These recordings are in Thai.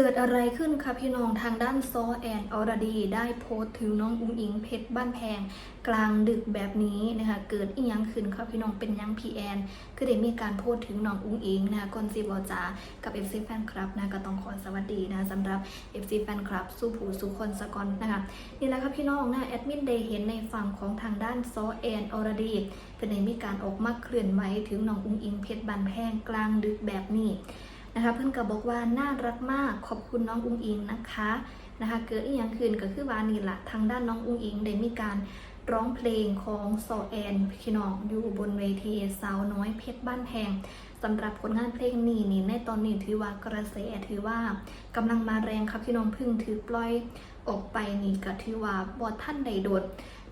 เกิดอะไรขึ้นคะพี่น้องทางด้านซอแอนออรดี ได้โพสต์ถึงน้องอุ้งอิงเพชรบ้านแพง กลางดึกแบบนี้นะคะเกิดอีหยังขึ้นคะพี่น้องเป็นยังพีแอนคือได้มีการโพสต์ถึงน้องอุ้งอิงนะคะก่อนสิบอจากับ FC แฟนคลับนะก็ต้องขอสวัสดีนะสำหรับ FC แฟนคลับสู้ผู้สู้คนสกอนนะคะนี่แหละครับพี่น้องนะแอดมินได้เห็นในฝั่งของทางด้านซอแอนอรดีเป็นได้มีการออกมาเคลื่อนไหวถึงน้องอุ้งอิงเพชรบ้านแพงกลางดึกแบบนี้ นะคะเพื่อนก็บอกว่าน่ารักมากขอบคุณน้องอุ้งอิงนะคะนะคะเกิดอีกอย่างขึ้นก็คือวานี่แหละทางด้านน้องอุ้งอิงได้มีการร้องเพลงของโซแอนพี่น้องอยู่บนเวทีสาวน้อยเพชรบ้านแพงสำหรับผลงานเพลงนี้นี่ในตอนนี้ถือว่ากระแสถือว่ากำลังมาแรงครับพี่น้องพึ่งถือปล่อยออกไปนี่ก็ถือว่าบอท่านใดโดด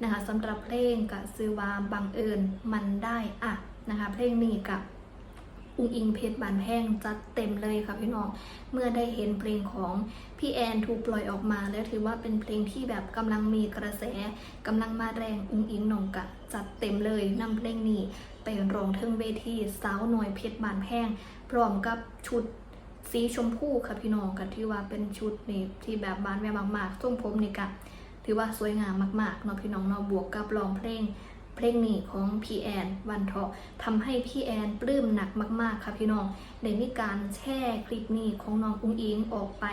นะคะสำหรับเพลงกับซื้อว่าบังเอิญมันได้อะนะคะเพลงนี้กับ อุ้งอิงเพชรบานแห้งจัดเต็มเลยค่ะพี่น้อง เมื่อได้เห็นเพลงของพี่แอนถูกปล่อยออกมา แล้วถือว่าเป็นเพลงที่แบบกำลังมีกระแสกำลังมาแรงอุ้งอิงหนองกะ จัดเต็มเลยนำเพลงนี้ไปร้องเทิงเวทีสาวหน่อยเพชรบานแห้งพร้อมกับชุดสีชมพูค่ะพี่น้องกันที่ว่าเป็นชุดนี่ที่แบบบานแววมากๆทรงผมนี่กะถือว่าสวยงามมากๆเนาะพี่น้องเนาะบวกกับร้องเพลง เพลงนี้ของพี่แอนวันเถาะทำให้พี่แอนปลื้มหนักมาก ๆ ค่ะพี่น้องได้มีการแชร์คลิปนี้ของน้องอุ้งอิงออกไป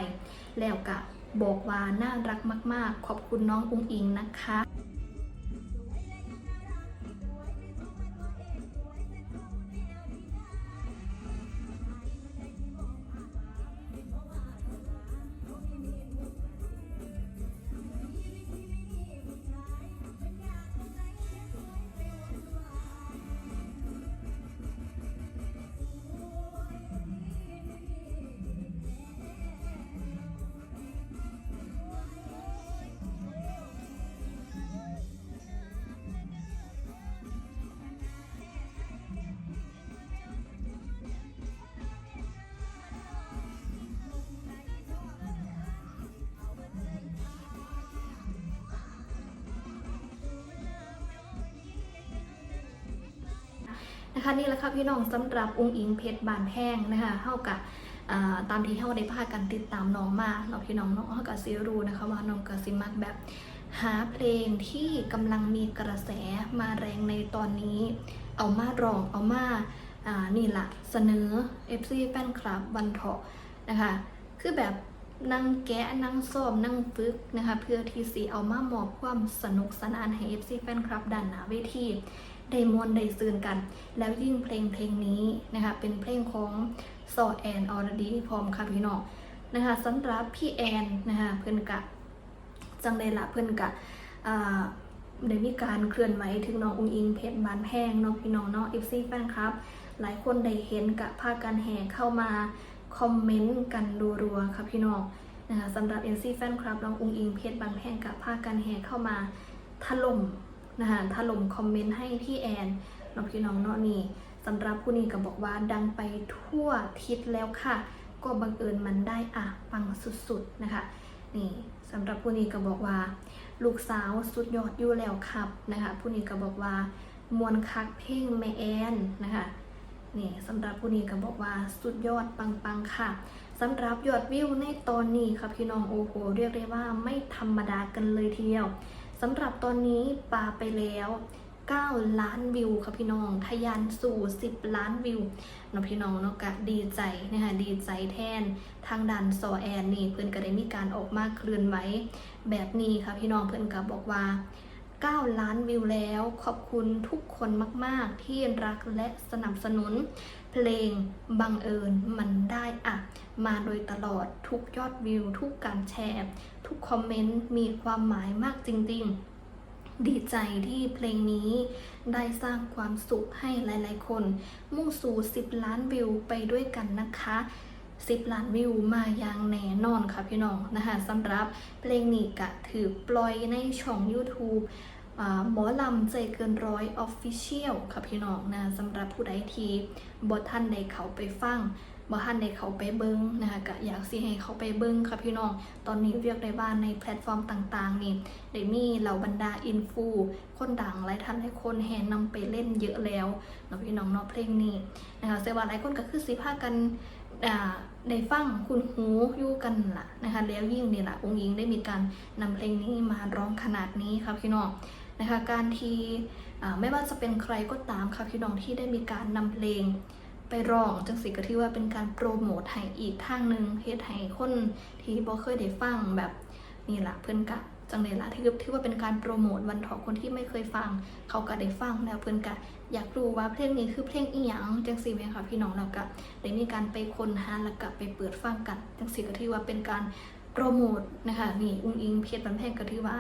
แล้วก็บอกว่าน่ารักมาก ๆ ขอบคุณน้องอุ้งอิงนะคะ นะคะนี่แหละค่ะพี่น้องสำหรับองค์อิงเพชรบานแห้งนะคะเท่ากับตามที่เท่าได้พากันติดตามน้องมาเนาพี่น้องเนาะเท่ากับซีรูนะคะว่าน้องกสิมักแบบหาเพลงที่กำลังมีกระแสมาแรงในตอนนี้ เอามาร้องเอามาอ่านี่ละเสนอ FC แฟนคลับวันเถาะนะคะ คือแบบนั่งแกะนั่งซ้อมนั่งฝึกนะคะ เพื่อที่สีเอามามอบความสนุกสนานให้ FC แฟนคลับด้านหน้าเวที ได้มวนได้ซืนกัน แล้วยิ่งเพลงเพลงนี้นะคะเป็นเพลงของซอแอนออรดีพร้อมค่ะพี่น้องนะคะสำหรับพี่แอนนะคะเพื่อนกะจังได้ละเพื่อนกะได้มีการเคลื่อนไหวถึงน้องอุ้งอิงเพชรบานแพงน้องพี่น้องเนาะเอฟซีแฟนครับ หลายคนได้เห็นกะพากันแห่เข้ามาคอมเมนต์กันรัวๆค่ะพี่น้องนะคะสำหรับเอฟซีแฟนคลับน้องอุ้งอิงเพชรบานแพงกะพากันแห่เข้ามาถล่ม นะคะถล่มคอมเมนต์ให้พี่แอนน้องพี่น้องเนาะนี่สำหรับผู้นี้ก็บอกว่าดังไปทั่วทิศแล้วค่ะ ก็บังเอิญมันได้อะปังสุดๆนะคะ นี่สำหรับผู้นี้ก็บอกว่า ลูกสาวสุดยอดอยู่แล้วครับนะคะผู้นี้ก็บอกว่ามวนคักเพลงแม่แอนนะคะนี่สำหรับผู้นี้ก็บอกว่าสุดยอดปังๆค่ะสำหรับยอดวิวในตอนนี้ค่ะพี่น้องโอ้โหเรียกได้ว่าไม่ธรรมดากันเลยทีเดียว สำหรับตอนนี้ปาไปแล้ว 9 ล้านวิวค่ะพี่น้องทะยานสู่ 10 ล้านวิวเนาะพี่น้องเนาะกะดีใจนะคะดีใจแทนทางดันซอแอนนี่เพื่อนก็ได้มีการออกมาเคลื่อนไหวแบบนี้ค่ะพี่น้องเพื่อนก็บอกว่า 9 ล้านวิวแล้ว ขอบคุณทุกคนมาก ๆ ที่รักและสนับสนุน เพลงบังเอิญมันได้อะมาโดยตลอดทุกยอดวิว ทุกการแชร์ ทุกคอมเมนต์มีความหมายมากจริง ๆดีใจที่เพลงนี้ได้สร้างความสุขให้หลาย ๆ คน มุ่งสู่ 10 ล้านวิวไปด้วยกันนะคะ 10ล้านวิวมาอย่างแน่นอนค่ะพี่น้องนะคะสำหรับเพลงนี้กะถือปล่อยในช่อง YouTube อหมอลำใจเกินร้อย Official ค่ะพี่น้องนะสำหรับผู้ใดที่บทท่านใดเขาไปฟังบ่ท่านใดเขาไปเบิ้งนะคะก็อยากสิให้เขาไปเบิ้งค่ะพี่น้อง ตอนนี้เรียกได้ว่าในแพลตฟอร์มต่างๆ นี่ได้มีเหล่าบรรดาอินฟูคนดังหลายท่านหลายคนแห่นำไปเล่นเยอะแล้วเนาะพี่น้องเนาะเพลงนี้นะคะเสียว่าหลายคนก็คือสิพากัน ได้ฟังคุณหูอยู่กันล่ะนะคะแล้วยิ่งนี่แหละองค์หญิงได้มีการนำเพลงนี้มาร้องขนาดนี้ครับพี่น้องนะคะการที่ไม่ว่าจะเป็นใครก็ตามครับพี่น้องที่ได้มีการนำเพลงไปร้องจังสิก็ที่ว่าเป็นการโปรโมทให้อีกทางหนึ่งเฮ็ดให้คนที่บ่เคยได้ฟังแบบนี่แหละเพื่อนกะ จังเลยละที่ที่ว่าเป็นการโปรโมทวันถอคนที่ไม่เคยฟัง เขาก็ได้ฟังแล้วเพื่อนกะอยากรู้ว่าเพลงนี้คือเพลงอีหยังจังสิไหมคะพี่น้องแล้วก็ได้มีการไปค้นหาแล้วก็ไปเปิดฟังกันจังสิก็ถือว่าเป็นการโปรโมทนะคะนี่อุ้งอิงเพชรบันแพงก็ถือว่า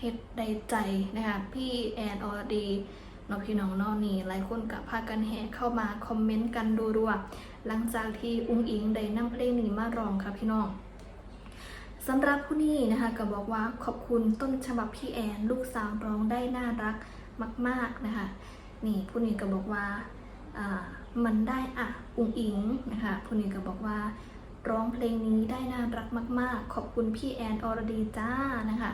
เฮ็ดได้ใจนะคะพี่แอนอรดีน้องพี่น้องเนอกนี่หลายคนกับพากันแห่เข้ามาคอมเมนต์กันรัวๆหลังจากที่อุ้งอิงได้นำเพลงนี้มาร้องค่ะพี่น้อง สำหรับผู้นี้นะคะก็บอกว่าขอบคุณต้นฉบับพี่แอนลูกสาวร้องได้น่ารักมาก ๆนะคะนี่ผู้นี้ก็บอกว่าามันได้อะอุงอิงนะคะผู้นี้ก็บอกว่าร้องเพลงนี้ได้น่ารักมาก ๆ ขอบคุณพี่แอนอรดีจ้านะคะ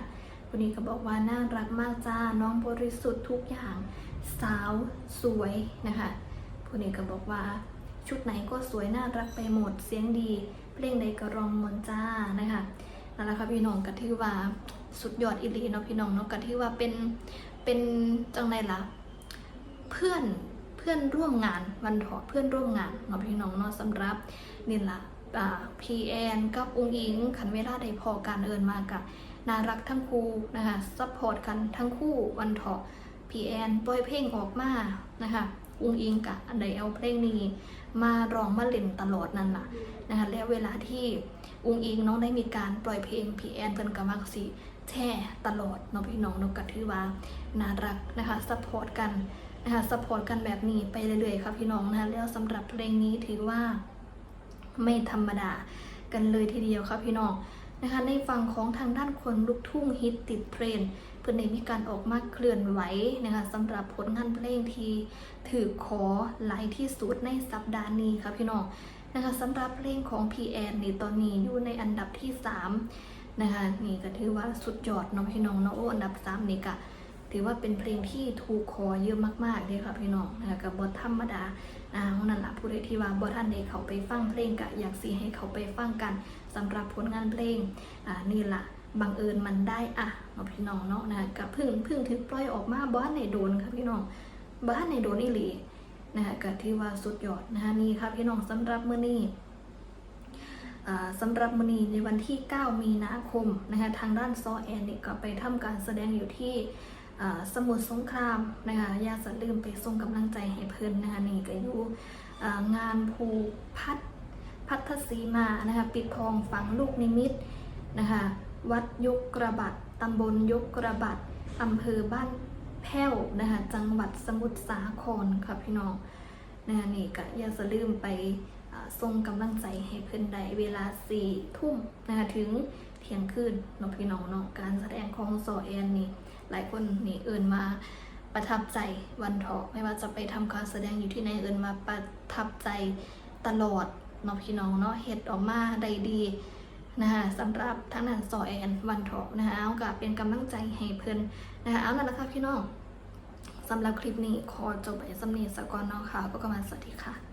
ผู้นี้ก็บอกว่าน่ารักมากจ้า น้องบริสุทธิ์ทุกอย่าง สาวสวยนะคะผู้นี้ก็บอกว่าชุดไหนก็สวยน่ารักไปหมด เสียงดี เพลงใดก็ร้องมนจ้านะคะ นั่นแหละค่ะพี่น้องก็ที่ว่าสุดยอดอีหลีเนาะพี่น้องเนาะก็ที่ว่าเป็นเป็นจังไดล่ะเพื่อนเพื่อนร่วมงานวันถาะเพื่อนร่วมงานเนาะพี่น้องเนาะสำหรับนี่ละพีแอนกับองอิงขันเวลาได้พอการเอินมากับน่ารักทั้งคู่นะคะซัพพอร์ตกันทั้งคู่วันถาะพีแอนปล่อยเพลงออกมานะคะอุงอิงกับอันใดเอาเพลงนี้ มาร้องมาเล่นตลอดนั่นล่ะนะคะแล้วเวลาที่ องอิงน้องได้มีการปล่อยเพลงพีแอนเพิ่นก็มักสิแช่ตลอดเนาะพี่น้องเนาะก็ถือว่าน่ารักนะคะซัพพอร์ตกันนะคะสปอร์ตกันแบบนี้ไปเรื่อยๆครับพี่น้องนะคะแล้วสำหรับเพลงนี้ถือว่าไม่ธรรมดากันเลยทีเดียวครับพี่น้องนะคะในฝั่งของทางด้านคนลูกทุ่งฮิตติดเทรนเพื่อนได้มีการออกมาเคลื่อนไหวนะคะสำหรับผลงานเพลงที่ถือขอหลายที่สุดในสัปดาห์นี้ครับพี่น้อง นะคะสำหรับเพลงของ PN นี่ตอนนี้อยู่ในอันดับที่ 3 นะคะนี่ก็ถือว่าสุดยอดน้องพี่น้องเนาะโออันดับ 3 นี่ก็ถือว่าเป็นเพลงที่ถูกคอเยอะมากๆเลยค่ะพี่น้องนะคะกับบทธรรมดาอ่าเพราะนั่นละผู้ใดที่ว่าบทท่านใดเขาไปฟังเพลงกะอยากสีให้เขาไปฟังกันสำหรับผลงานเพลงอ่านี่ละบังเอิญมันได้อะเนาะพี่น้องเนาะนะคะกับพึ่งพึ่งถึงปล่อยออกมาบ้านในโดนค่ะพี่น้องบ้านในโดนอีหลี นะคะก็ที่ว่าสุดยอดนะคะนี่ค่ะพี่น้องสำหรับมื้อนี้อ่าสำหรับมอนีในวันที่ 9 มีนาคมนะคะทางด้านซอแอนเนี่ยก็ไปทำการแสดงอยู่ที่สมุทรสงครามนะคะอย่าสลืมไปส่งกำลังใจให้เพิ่อนนะคะนี่ก็อยู่งานภูพัฒพัทสีมานะคะปิดทองฝังลูกนิมิตนะคะวัดยกกระบัดตำบลยกกระบัดอำเภอบ้าน แพ้วนะคะจังหวัดสมุทรสาครค่ะพี่น้องนะคะนี่ก็อย่าสลืมไปส่งกำลังใจให้เพื่อนใดเวลาสี่ทุ่มนะคะถึงเที่ยงคืนน้องพี่น้องเนาะการแสดงของโซแอนนี่หลายคนนี่เอินมาประทับใจวันเถาะไม่ว่าจะไปทำการแสดงอยู่ที่ไหนเอินมาประทับใจตลอดน้องพี่น้องเนาะเฮ็ดออกมาได้ดีนะคะสำหรับทั้งนั้นโซแอนวันเถาะนะคะเอากับเป็นกำลังใจให้เพื่อนนะคะเอานั่นะคะพี่น้อง สำหรับคลิปนี้ขอจบไปสำเนียงสกอนเนาะค่ะก็ประมาณสวัสดีค่ะ